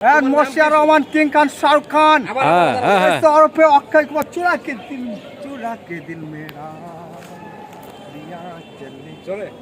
হ্যাঁ মসিয়া রহমান কিং খান শাহরুখ খান। হ্যাঁ, হ্যাঁ, হ্যাঁ। অক্ষয় কুমার চুরা কে দিন চুরা কে দিন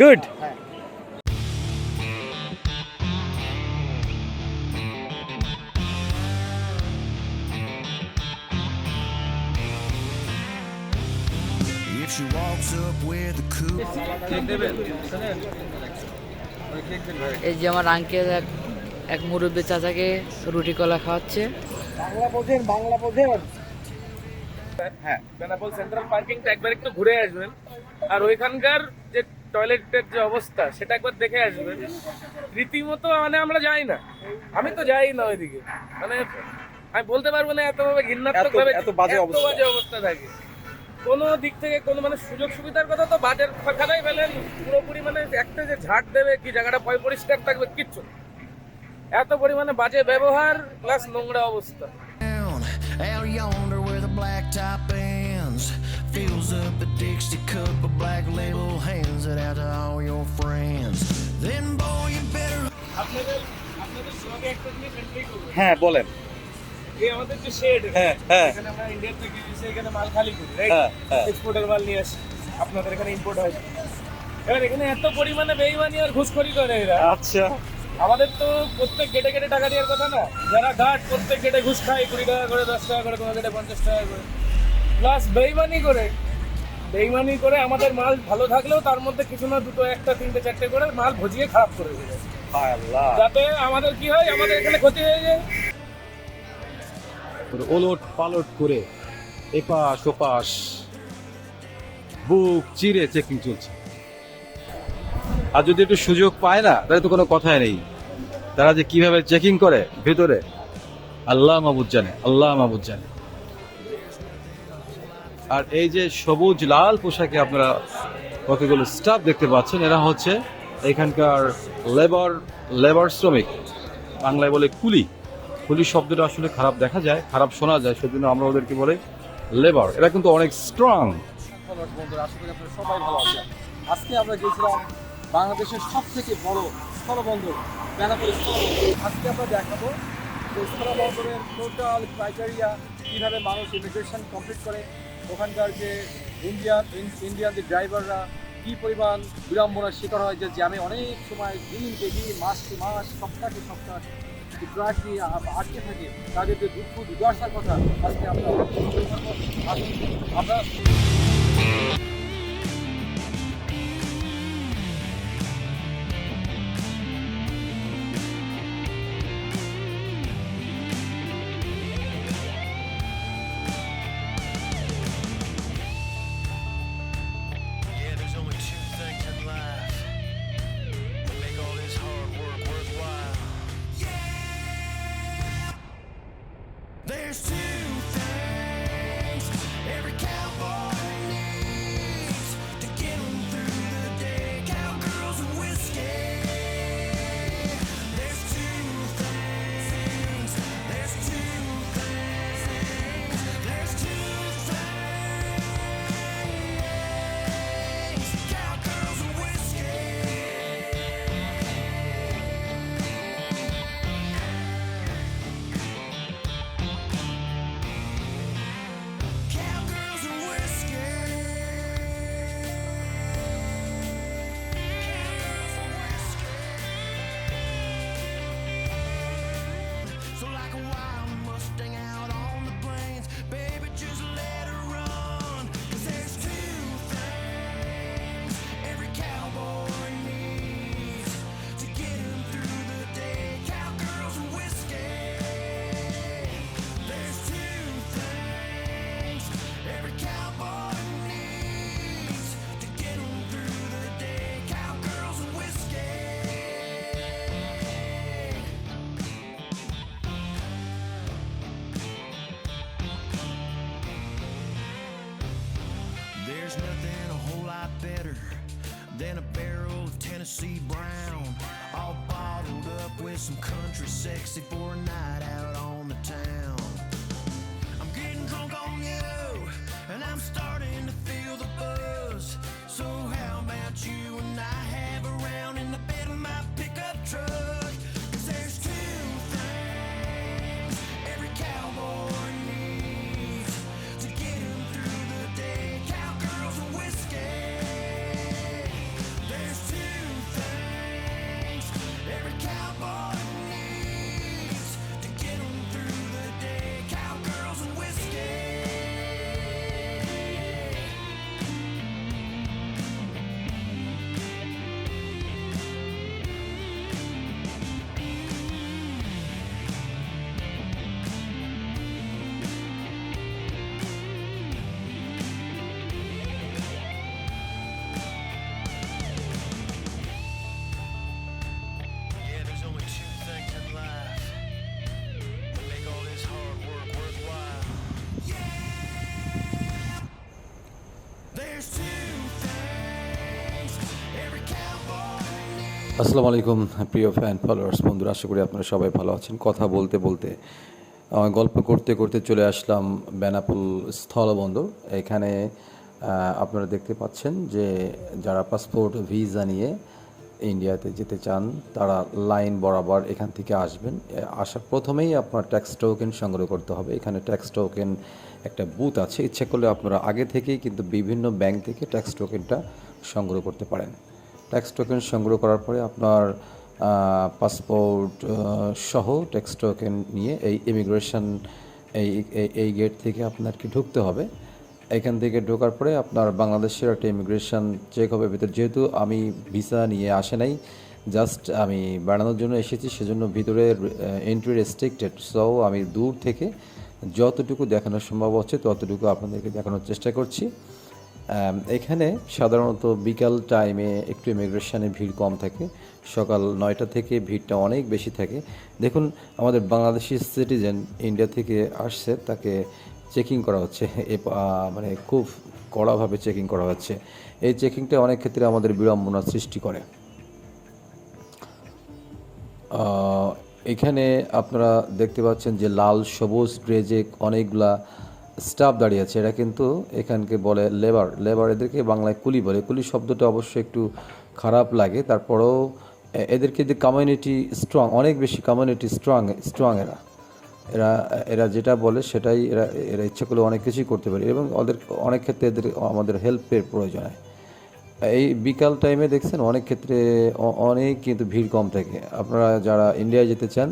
গুড এই যে আমার আঙ্কেল এক মুরব্বী চাচাকে রুটি কলা খাওয়াচ্ছে। বাংলা বোঝেন বাংলা বোঝেন। হ্যাঁ বেনাপোল সেন্ট্রাল পার্কিংটা একবার একটু ঘুরে আসবেন। আর ওইখানকার যে টয়লেটের যে অবস্থা সেটা একবার দেখে আসবেন। রীতিমতো মানে আমরা যাই না। আমি তো যাই না ওইদিকে। মানে আমি বলতে পারব না এত ভাবে ঘৃণাত্মক ভাবে এত বাজে অবস্থা। বাজে অবস্থা থাকে। কোনো দিক থেকে কোনো মানে সুযোগ সুবিধার কথা তো বাজার খাতাই ফেলেন পুরোপুরি মানে একটা যে ঝাড় দেবে কি জায়গাটা পয় পরিষ্কার থাকবে কিচ্ছু না। এত পরিমাণে বাজে ব্যবহার প্লাস নোংরা অবস্থা out yonder where the black top ends. Fills up a Dixie cup of black label, hands it out to all your friends. Then, boy, you better হ্যাঁ বলেন এই আমাদের যে শেড হ্যাঁ, হ্যাঁ। এখানে আমরা ইন্ডিয়া থেকে এসে এখানে মাল খালি করি হ্যাঁ, হ্যাঁ। এক্সপোর্টের মাল নিয়ে আসি আপনাদের এখানে ইম্পোর্ট হয় এবার এখানে এত পরিমাণে বেইমানি আর ঘুষখড়ি করে এরা আচ্ছা আমাদের তো প্রত্যেক গেটে গেটে টাকা দেওয়ার কথা না। যারা ঘাট প্রত্যেক গেটে ঘুষ খায় কুড়ি টাকা করে দশ টাকা করে কোনো গেটে পঞ্চাশ টাকা করে। প্লাস বেইমানি করে। বেইমানি করে আমাদের মাল ভালো থাকলেও তার মধ্যে কিছু না দুটো একটা তিনটে চারটে করে মাল ভজিয়ে খারাপ করে দেবে। আল্লাহ। যাতে আমাদের কি হয় আমাদের এখানে ক্ষতি হয়ে যায়। ওলট পালট করে এপাশ ওপাশ বুক চিরে চেকিং চলছে। আর যদি একটু সুযোগ পায় না তাহলে তো কোনো কথাই নেই। তারা যে কীভাবে চেকিং করে ভেতরে, আল্লাহ মাহবুদ জানে, আল্লাহ মাহবুদ জানে। আর এই যে সবুজ লাল পোশাকে আপনারা কতগুলো স্টাফ দেখতে পাচ্ছেন, এরা হচ্ছে এখানকার লেবার লেবার শ্রমিক, বাংলায় বলে কুলি। কুলি শব্দটা আসলে খারাপ দেখা যায়, খারাপ শোনা যায়, সেজন্য আমরা ওদেরকে বলে লেবার এরা কিন্তু অনেক স্ট্রং আজকে আমরা গিয়েছিলাম বাংলাদেশের সব থেকে বড় স্থলবন্দর বেনাপোল স্থলবন্দর। আজকে আমরা দেখাবো যে স্থলবন্দরের টোটাল ক্রাইটেরিয়া কীভাবে মানুষ ইমিগ্রেশন কমপ্লিট করে। ওখানকার যে ইন্ডিয়ান ইন্ডিয়ান যে ড্রাইভাররা কী পরিমাণ বিড়ম্বনার শিকার হয়, যে জ্যামে অনেক সময় দিনকে দিন মাসকে মাস, সপ্তাহকে সপ্তাহ ট্রাক নিয়ে আটকে থাকে, তাদের যে দুঃখ, দুর্দশার কথা আজকে আমরা আমরা Dang out. There's nothing a whole lot better than a barrel of Tennessee Brown, all bottled up with some country sexy for a night out on the town. আসসালামু আলাইকুম, প্রিয় ফ্যান ফলোয়ার্স বন্ধুরা, আশা করি আপনারা সবাই ভালো আছেন। কথা বলতে বলতে গল্প করতে করতে চলে আসলাম বেনাপুল স্থলবন্দর। এখানে আপনারা দেখতে পাচ্ছেন যে, যারা পাসপোর্ট ভিসা নিয়ে ইন্ডিয়াতে যেতে চান, তারা লাইন বরাবর এখান থেকে আসবেন। আসার প্রথমেই আপনার ট্যাক্স টোকেন সংগ্রহ করতে হবে। এখানে ট্যাক্স টোকেন একটা বুথ আছে। ইচ্ছে করলে আপনারা আগে থেকেই কিন্তু বিভিন্ন ব্যাংক থেকে ট্যাক্স টোকেনটা সংগ্রহ করতে পারেন। ট্যাক্স টোকেন সংগ্রহ করার পরে আপনার পাসপোর্ট সহ ট্যাক্স টোকেন নিয়ে এই ইমিগ্রেশন এই, এই- গেট থেকে আপনাকে ঢুকতে হবে। এখান থেকে ঢোকার পরে আপনার বাংলাদেশের একটা ইমিগ্রেশন চেক হবে। ভিতর যেহেতু আমি ভিসা নিয়ে আসে নাই জাস্ট আমি বেড়ানোর জন্য এসেছি, সেজন্য ভিতরে এন্ট্রি রেস্ট্রিক্টেড সো আমি দূর থেকে যতটুকু দেখানো সম্ভব হচ্ছে, ততটুকু আপনাদেরকে দেখানোর চেষ্টা করছি। এখানে সাধারণত বিকাল টাইমে একটু ইমিগ্রেশনে ভিড় কম থাকে। সকাল নয়টা থেকে ভিড়টা অনেক বেশি থাকে। দেখুন, আমাদের বাংলাদেশি সিটিজেন ইন্ডিয়া থেকে আসছে, তাকে চেকিং করা হচ্ছে। মানে খুব কড়াভাবে চেকিং করা হচ্ছে। এই চেকিংটা অনেক ক্ষেত্রে আমাদের বিড়ম্বনার সৃষ্টি করে। এখানে আপনারা দেখতে পাচ্ছেন যে লাল সবুজ ড্রেজে অনেকগুলা স্টাফ দাঁড়িয়ে আছে, এরা কিন্তু এখানকে বলে লেবার লেবার এদেরকে বাংলায় কুলি বলে। কুলি শব্দটা অবশ্যই একটু খারাপ লাগে, তারপরেও এদেরকে যে কমিউনিটি স্ট্রং অনেক বেশি কমিউনিটি স্ট্রং স্ট্রং এরা। এরা এরা যেটা বলে সেটাই এরা এরা ইচ্ছে করলে অনেক কিছুই করতে পারে এবং ওদের অনেক ক্ষেত্রে এদের আমাদের হেল্পের প্রয়োজন হয়। এই বিকাল টাইমে দেখছেন অনেক ক্ষেত্রে অনেক কিন্তু ভিড় কম থাকে। আপনারা যারা ইন্ডিয়ায় যেতে চান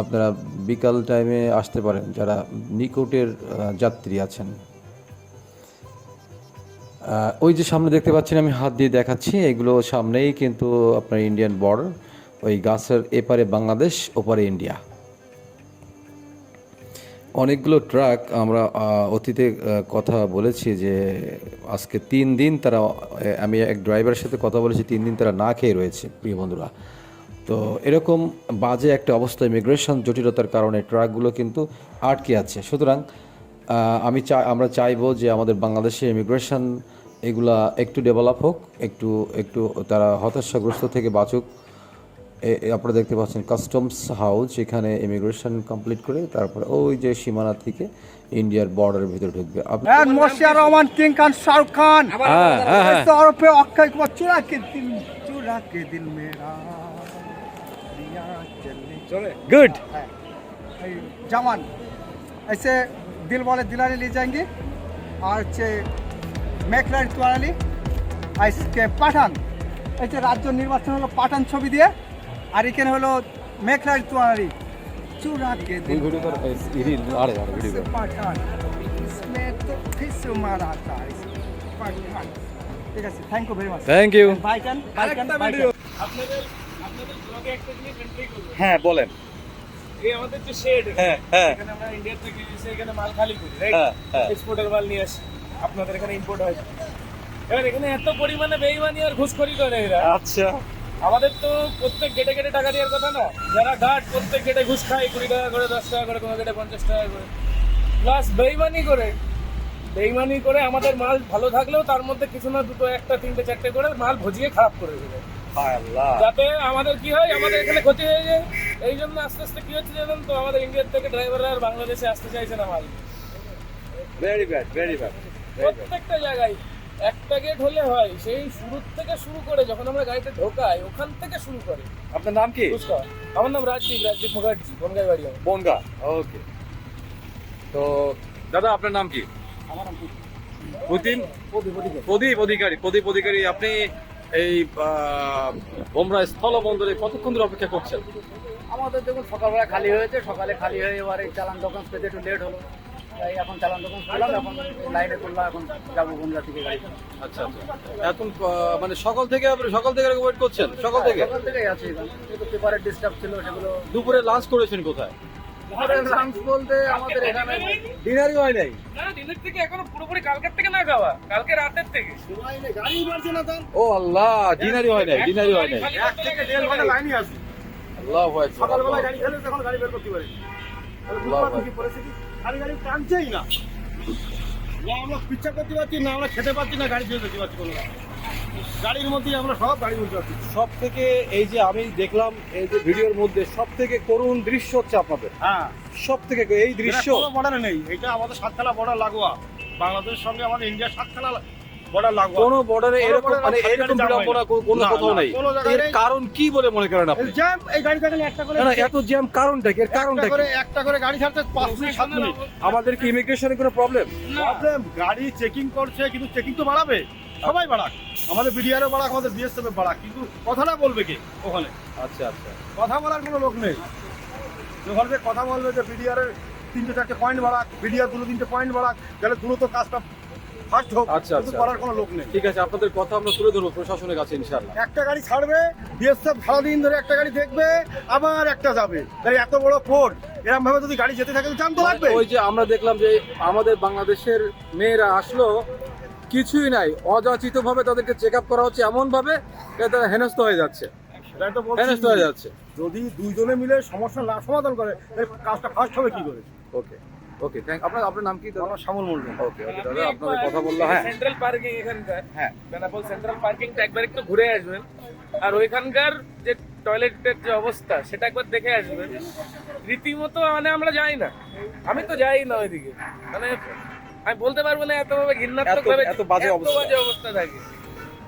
আপনারা বিকাল টাইমে আসতে পারেন, যারা নিকটের যাত্রী আছেন। ওই যে সামনে দেখতে পাচ্ছেন, আমি হাত দিয়ে দেখাচ্ছি, এগুলো সামনেই কিন্তু আপনার ইন্ডিয়ান বর্ডার ওই গাছের এপারে বাংলাদেশ, ওপারে ইন্ডিয়া অনেকগুলো ট্রাক আমরা অতীতে কথা বলেছি যে আজকে তিন দিন তারা আমি এক ড্রাইভারের সাথে কথা বলেছি, তিন দিন তারা না খেয়ে রয়েছে, প্রিয় বন্ধুরা। তো এরকম বাজে একটা অবস্থা ইমিগ্রেশন জটিলতার কারণে ট্রাকগুলো কিন্তু আটকে আছে। সুতরাং আমি চাই আমরা চাইব যে আমাদের বাংলাদেশে ইমিগ্রেশন এগুলা একটু ডেভেলপ হোক একটু একটু তারা হতাশাগ্রস্ত থেকে বাঁচুক। আপনারা দেখতে পাচ্ছেন কাস্টমস হাউস এখানে ইমিগ্রেশন কমপ্লিট করে তারপরে ওই যে সীমানা থেকে ইন্ডিয়ার বর্ডারের ভিতরে ঢুকবে। হ্যাঁ, রহমান কিং খান শাহরুখ খান। হ্যাঁ, হ্যাঁ, অক্ষয় কুমার চুরা কে দিন চুরা কে দিন মেরা গুড है এই जवान ऐसे दिल वाले दिलाने ले जाएंगे और হচ্ছে মেঘরাজ তোয়ালি আজকে পাঠান এই যে রাজ্য নির্বাচন হলো পাঠান ছবি দিয়ে আর এখানে হলো মেঘরাজ তোয়ালি চুরা কে দিল আরে আরে ভিডিও से पठान इसमें तो किस मारा था पठान ঠিক আছে thank you very much thank you বাইকান বাইকান বাইকান আপনাদের আপনাদের হ্যাঁ বলেন। এই আমাদের যে শেড হ্যাঁ হ্যাঁ। এখানে আমরা ইন্ডিয়া থেকে এসে এখানে মাল খালি করি রাইট হ্যাঁ। এক্সপোর্টের মাল নিয়ে আসি। আপনাদের এখানে ইম্পোর্ট হয়। এবার এখানে এত পরিমাণে বেইমানি আর করে এরা। আচ্ছা। আমাদের তো প্রত্যেক গেটে গেটে টাকা দেওয়ার কথা না। যারা গার্ড প্রত্যেক গেটে ঘুষ খায় কুড়ি টাকা করে দশ টাকা করে কোনো গেটে পঞ্চাশ টাকা করে। প্লাস বেইমানি করে। বেইমানি করে আমাদের মাল ভালো থাকলেও তার মধ্যে কিছু না দুটো একটা তিনটে চারটে করে মাল ভজিয়ে খারাপ করে দেবে। যাতে আমাদের কি হয় আমাদের এখানে ক্ষতি হয়ে যায়। এই জন্য আস্তে আস্তে কি হচ্ছে জানেন তো আমাদের ইন্ডিয়ার থেকে ড্রাইভাররা আর বাংলাদেশে আসতে চাইছে না মাল। ভেরি ব্যাড ভেরি ব্যাড প্রত্যেকটা জায়গায় একটা গেট হলে হয় সেই শুরু থেকে শুরু করে যখন আমরা গাড়িতে ঢোকাই ওখান থেকে শুরু করে। আপনার নাম কি? আমার নাম রাজদীপ রাজদীপ মুখার্জি বনগাই বাড়ি বনগা ওকে তো দাদা আপনার নাম কি? আমার নাম প্রতিম প্রদীপ অধিকারী প্রদীপ অধিকারী আপনি এই বোমরা স্থলবন্দরে কতক্ষণ ধরে অপেক্ষা করছেন? আমাদের দেখুন সকালবেলা খালি হয়েছে সকালে খালি হয়ে এবারে চালান দোকান পেতে একটু লেট হলো। তাই এখন চালান দোকান করলাম এখন লাইনে করলাম এখন যাব বনগা থেকে গাড়ি আচ্ছা আচ্ছা। এখন মানে সকাল থেকে সকাল থেকে ওয়েট করছেন? সকাল থেকে? সকাল থেকেই আছি পেপারের ডিস্টার্ব ছিল সেগুলো দুপুরে লাঞ্চ করেছেন কোথায়? লাঞ্চ বলতে আমাদের এখানে ডিনারই হয় নাই। না দিনের থেকে এখনও পুরোপুরি কালকের থেকে না খাওয়া কালকে রাতের থেকে। ও আল্লাহ ডিনারই হয় নাই ডিনারই হয় নাই। এক থেকে দেড় ঘণ্টা লাইনই আছে। আল্লাহ সকালবেলা গাড়ি খেলে তখন গাড়ি বের করতে পারি। আল্লাহ পরিস্থিতি গাড়ি গাড়ি টানছেই না। না আমরা পিচ্ছা করতে পারছি না আমরা খেতে পারছি না গাড়ি ছেড়ে দিতে পারছি কোনো গাড়ির মধ্যেই আমরা সব গাড়ির মধ্যে আছি সব থেকে এই যে আমি দেখলাম এই যে ভিডিওর মধ্যে সব থেকে করুণ দৃশ্য হচ্ছে আপনাদের। হ্যাঁ। সব থেকে এই দৃশ্য বর্ডারে নেই। এটা আমাদের সাতখালা বর্ডার লাগোয়া। বাংলাদেশের সঙ্গে আমাদের বর্ডার লাগোয়া। কোন বর্ডারে এরকম মানে খালি এরকম গাড়ি জ্যাম বিড়ম্বনা না। কো- কোনো না, কোথাও নেই। এর কারণ কি বলে মনে করেন আপনি? জ্যাম এই গাড়ি থাকলে একটা করে না না এত জ্যাম কারণটা কি? এর কারণটা একটা কি? করে একটা করে গাড়ি ছাড়তে পাঁচ মিনিট সাত মিনিট। আমাদের কি ইমিগ্রেশনের কোনো প্রবলেম প্রবলেম গাড়ি চেকিং করছে কিন্তু চেকিং তো বাড়াবে। সবাই বাড়াক। আমাদের বিডিআরও বাড়াক আমাদের বিএসএফ বাড়াক কিন্তু কথাটা বলবে কে ওখানে? আচ্ছা আচ্ছা। কথা বলার কোনো লোক নেই। যখন যে কথা বলবে যে বিডিআর এর তিনটে চারটে পয়েন্ট বাড়াক বিডিআর দুটো তিনটে পয়েন্ট বাড়াক তাহলে দ্রুত কাজটা ফার্স্ট হোক আচ্ছা, আচ্ছা। করার কোনো লোক নেই। ঠিক আছে আপনাদের কথা আমরা তুলে ধরবো প্রশাসনের কাছে ইনশাআল্লাহ। একটা গাড়ি ছাড়বে বিএসএফ সারাদিন ধরে একটা গাড়ি দেখবে আবার একটা যাবে। তাই এত বড় পোর্ট এরকম ভাবে যদি গাড়ি যেতে থাকে তো জাম তো লাগবে। ওই যে আমরা দেখলাম যে আমাদের বাংলাদেশের মেয়েরা আসলো কিছুই নাই অযাচিত ভাবে তাদেরকে চেক আপ করা হচ্ছে এমন ভাবে তারা হেনস্থ হয়ে যাচ্ছে। হেনস্থ হয়ে যাচ্ছে। যদি দুইজনে মিলে সমস্যা না সমাধান করে কাজটা ফার্স্ট হবে কি করে? ওকে ওকে থ্যাংক আপনার আপনার নাম কি? দাদা আমার শ্যামল মন্ডল ওকে ওকে দাদা আপনাদের কথা বলল হ্যাঁ। সেন্ট্রাল পার্কিং এখানকার হ্যাঁ। বেনাপোল সেন্ট্রাল পার্কিংটা একবার একটু ঘুরে আসবেন। আর ওইখানকার যে টয়লেটের যে অবস্থা সেটা একবার দেখে আসবেন। রীতিমতো মানে আমরা যাই না। আমি তো যাই না ওইদিকে। মানে আমি বলতে পারব না এত ভাবে ঘৃণাত্মক ভাবে এত- বাজে অবস্থা। বাজে অবস্থা থাকে।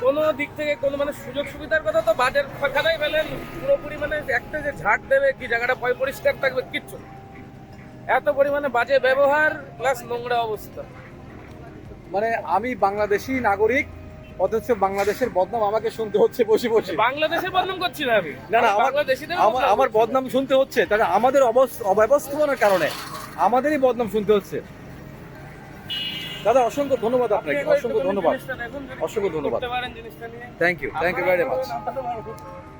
কোনো দিক থেকে কোনো মানে সুযোগ সুবিধার কথা তো বাজার খাতায় ফেলেন পুরোপুরি মানে একটা যে ঝাড় দেবে কি জায়গাটা পয় পরিষ্কার থাকবে কিচ্ছু। এত পরিমাণে বাজে ব্যবহার প্লাস নোংরা অবস্থা। মানে আমি বাংলাদেশি নাগরিক অথচ বাংলাদেশের বদনাম আমাকে শুনতে হচ্ছে বসে বসে। বাংলাদেশের বদনাম করছি না আমি। না না আমার আমার বদনাম শুনতে হচ্ছে। তাহলে আমাদের অবস- অব্যবস্থাপনার কারণে আমাদেরই বদনাম শুনতে হচ্ছে। দাদা অসংখ্য ধন্যবাদ আপনাকে অসংখ্য ধন্যবাদ অসংখ্য ধন্যবাদ। Thank you thank you very much আপনারা-